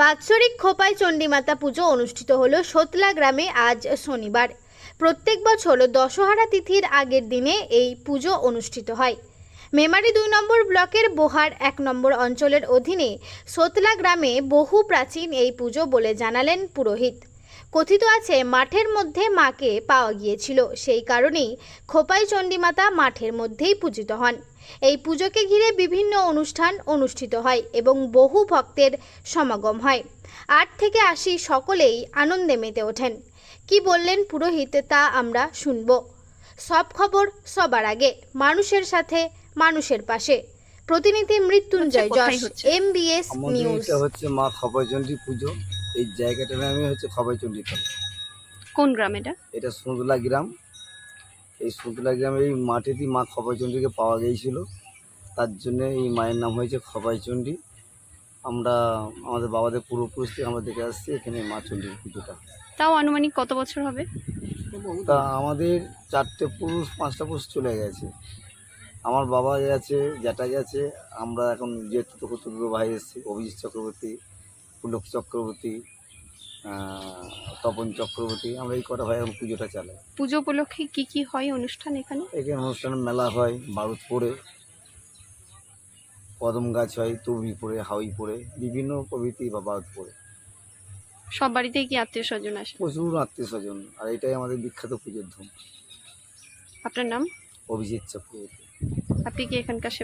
বাৎসরিক খোপাই চণ্ডীমাতা পুজো অনুষ্ঠিত হল সতলা গ্রামে আজ শনিবার। প্রত্যেক বছর দশহারা তিথির আগের দিনে এই পুজো অনুষ্ঠিত হয়। মেমারি দুই নম্বর ব্লকের বোহার এক নম্বর অঞ্চলের অধীনে সতলা গ্রামে বহু প্রাচীন এই পুজো বলে জানালেন পুরোহিত। কথিত আছে মাঠের মধ্যে মাকে পাওয়া গিয়েছিল। সেই কারণেই খোপাই চণ্ডীমাতা মাঠের মধ্যেই পূজিত হন। এই পুজোকে ঘিরে বিভিন্ন অনুষ্ঠান অনুষ্ঠিত হয় এবং বহু ভক্তের সমাগম হয়। আট থেকে আশি সকলেই আনন্দে মেতে ওঠেন। কি বললেন পুরোহিত তা আমরা শুনব। সব খবর সবার আগে মানুষের সাথে মানুষের পাশে। প্রতিনিধি মৃত্যুঞ্জয় যশ হচ্ছে? এমবিএস নিউজ হচ্ছে মা খবরচণ্ডী পুজো। এই জায়গাটার নামই হচ্ছে খবরচণ্ডী তলা কোন গ্রাম এটা? এটা সুন্দলা গ্রাম। এই সুন্দলা গ্রামে এই মাঠেতেই মা খবরচণ্ডীকে পাওয়া গিয়েছিল। তার জন্য এই মায়ের নাম হয়েছে খবরচণ্ডী আমরা আমাদের বাবাদের পূর্বপুরুষ থেকে আমরা দেখে আসছি এখানে মা চণ্ডীর পুজোটা। তাও আনুমানিক কত বছর হবে? তা আমাদের চারটে পুরুষ পাঁচটা পুরুষ চলে গেছে। আমার বাবা গেছে জ্যাঠা গেছে আমরা এখন যেহেতু তো ভাই এসেছি অভিজিৎ চক্রবর্তী পুলক চক্রবর্তী তপন চক্রবর্তী আমরা এই কটা ভাই এখন পুজোটা চালাই। পুজো উপলক্ষে কি কি হয় অনুষ্ঠান এখানে? এখানে অনুষ্ঠান মেলা হয় বারুদ পড়ে কদম গাছ হয় তবি পড়ে হাউই পড়ে বিভিন্ন প্রভৃতি বা বারুদ পড়ে। সব বাড়িতেই কি আত্মীয় স্বজন আসে? প্রচুর আত্মীয় স্বজন আর এটাই আমাদের বিখ্যাত পুজোর ধুম। আপনার নাম? অভিজিৎ চক্রবর্তী। আপনি কি এখানকার সেবা